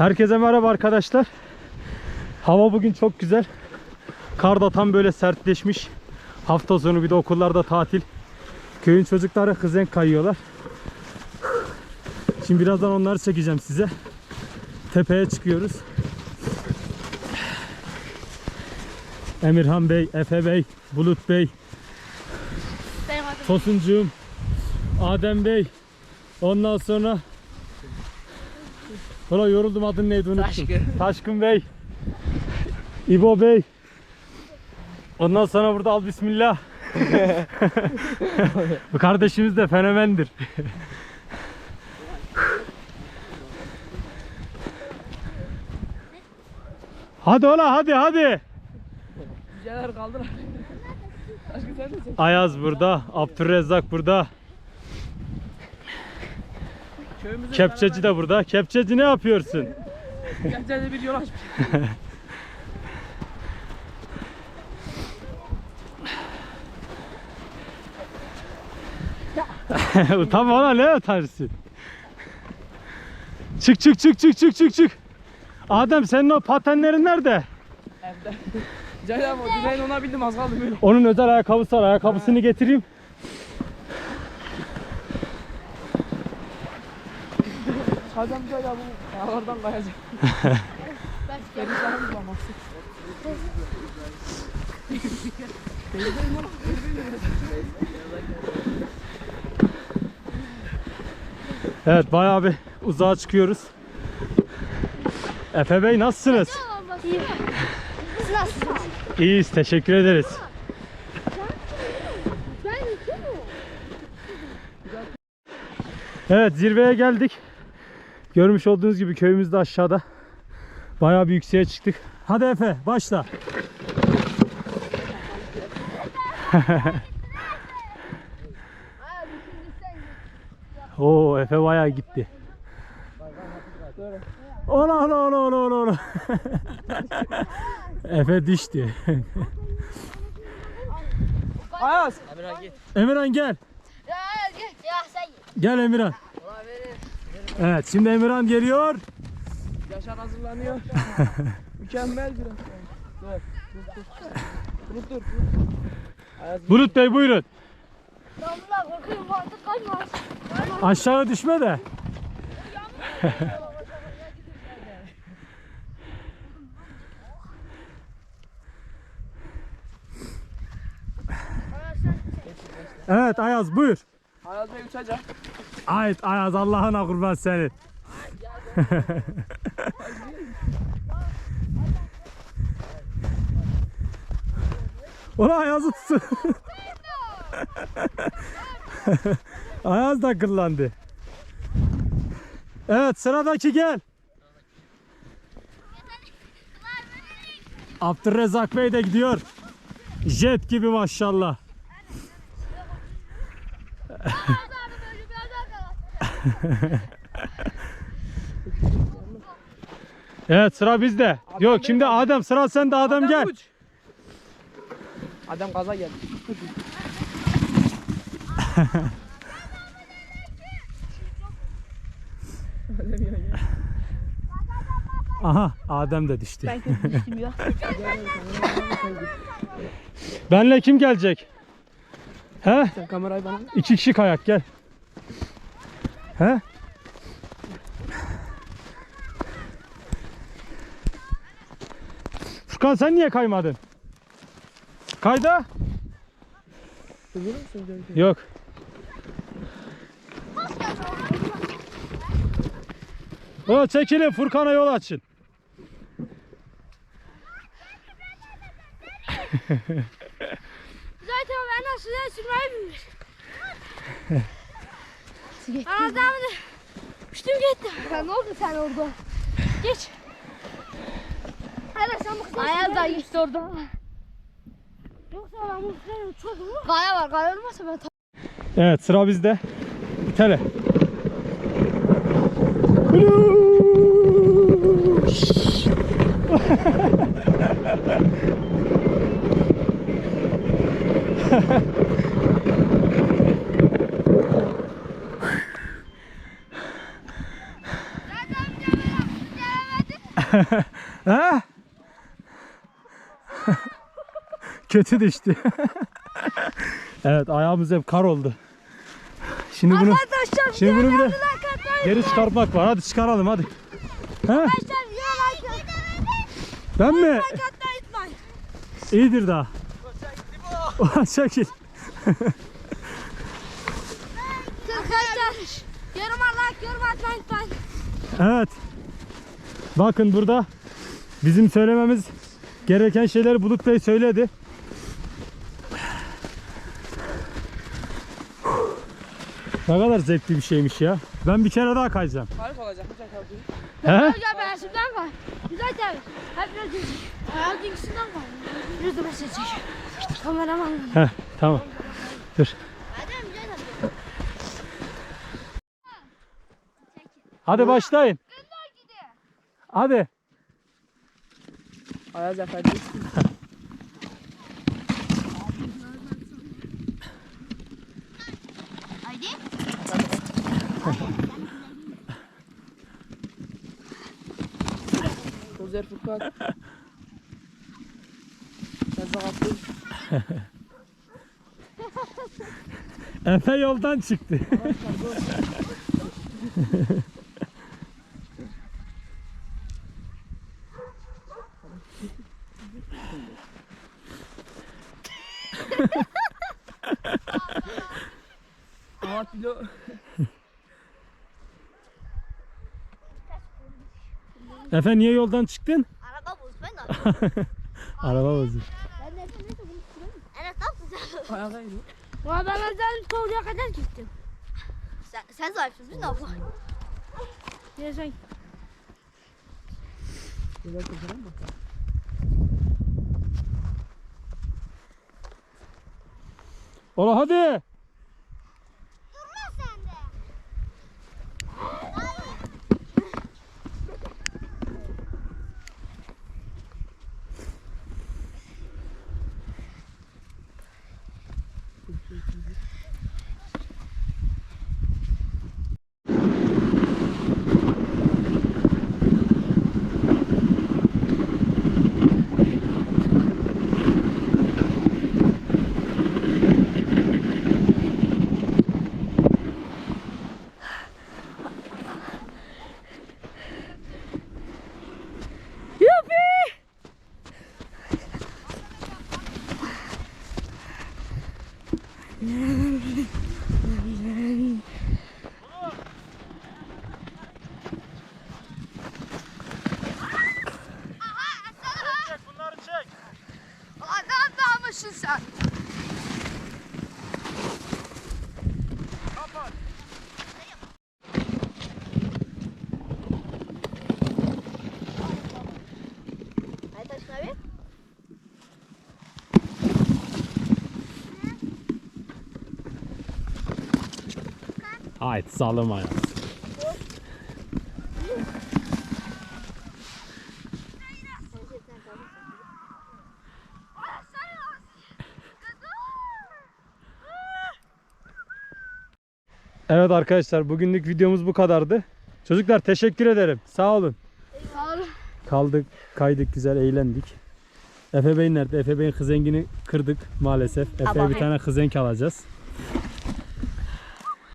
Herkese merhaba arkadaşlar. Hava bugün çok güzel. Kar da tam böyle sertleşmiş. Hafta sonu bir de okullarda tatil. Köyün çocukları kızen kayıyorlar. Şimdi birazdan onları çekeceğim size. Tepeye çıkıyoruz. Emirhan Bey, Efe Bey, Bulut Bey. Tosuncuğum, Adem Bey. Ondan sonra Valla yoruldum adın neydi unuttum. Taşkın. Taşkın Bey. İbo Bey. Ondan sonra burada al bismillah. Bu kardeşimiz de fenomendir. hadi ola hadi hadi. De çek. Ayaz burada, Abdurrezzak burada, Köyümüzde Kepçeci de burada. Kepçeci ne yapıyorsun? Kepçede bir yol açmış. Utanma ona ne utarsın? Çık çık çık çık çık çık çık. Adem senin o patenlerin nerede? Evde. Abi o direğin ona bindim az kaldı böyle. Onun özel ayakkabısı var. Ayakkabısını getireyim. Kazan Cahil abi bu dağlardan kayacak. Evet bayağı bir uzağa çıkıyoruz. Efe Bey nasılsınız? İyi. Siz nasılsınız? İyiyiz teşekkür ederiz. Evet zirveye geldik. Görmüş olduğunuz gibi köyümüz de aşağıda. Bayağı bir yükseğe çıktık. Hadi Efe başla. Oo Efe bayağı gitti. Ola ola ola ola ola ola. Efe düştü. Ayaz. Emirhan gel. Ya gel. Ya sen. Gel Emirhan. Evet şimdi Emirhan geliyor. Yaşar hazırlanıyor. Mükemmel bir hafta. Dur. Dur dur. Dur dur. dur. Ayaz Bulut Bey buyurun. Damla korkuyorum artık kaçmaz. Aşağı düşme de. Evet Ayaz buyur. Ayaz Bey uçacak. Ait Ayaz Allah'ına kurban senin. Ulan Ayaz'ı tutsun. Ayaz da kırlandı. Evet sıradaki gel. Abdurrezzak Bey de gidiyor. Jet gibi maşallah. Evet sıra bizde. Yok şimdi Adem sıra sende Adem gel. uç. Adam gaza geldi. Adem. Aha Adem de düştü. Ben kötü düştüm ya. Benle kim gelecek? He? Sen kamerayı bana İki kişi kayak gel. He? Furkan sen niye kaymadın? Kayda? Yok. O çekilin Furkan'a yol açın. Zaten ben nasıl sürmeyi bilmiş. Ben adamı uçtum gittim. Ya ne oldu sen orada? Geç. Hele sen bu kızı Ayaz da geçti orada. Yoksa ben bu kızı çok Kaya var kaya olmasa ben Evet sıra bizde. İtele. ha? Kötü düştü. evet ayağımız hep kar oldu. Şimdi bunu Arkadaşlar şimdi bunu bir de geri çıkartmak var. Hadi çıkaralım hadi. Ha? Ben mi? İyidir daha. Çekil. Arkadaşlar yoruma like yorum atmayı unutmayın. Evet. Bakın burada bizim söylememiz gereken şeyleri Bulut Bey söyledi. Ne kadar zevkli bir şeymiş ya. Ben bir kere daha kayacağım. Harika olacak. Güzel kaldı. He? Hocam ben şimdiden var. Güzel tabii. Hep biraz düz. Hayal dünküsünden var. Biraz da mesaj Kameraman. Heh, tamam. Dur. Hadi başlayın. Hadi. Ayaz efendi. Haydi. Dozer Furkan. Sen attın. Efe yoldan çıktı. Ama kilo. Efe niye yoldan çıktın? Araba boz ben de. Araba bozuk. Ben de neyse bunu süreyim. Evet nasıl Ayağa iniyor. Ama ben özel konuya kadar gittim. Sen, sen zayıfsın biz ne yapalım? Niye sen? Güzel kurtarın mı? Ola hadi. Durma sen de. Bunları çek. Adam da almışsın sen. Haydi sağlam ayağı. Evet arkadaşlar bugünlük videomuz bu kadardı. Çocuklar teşekkür ederim. Sağ olun. Sağ olun. Kaldık, kaydık, güzel eğlendik. Efe Bey nerede? Efe Bey'in kızengini kırdık maalesef. Efe'ye bir tane kızenk alacağız.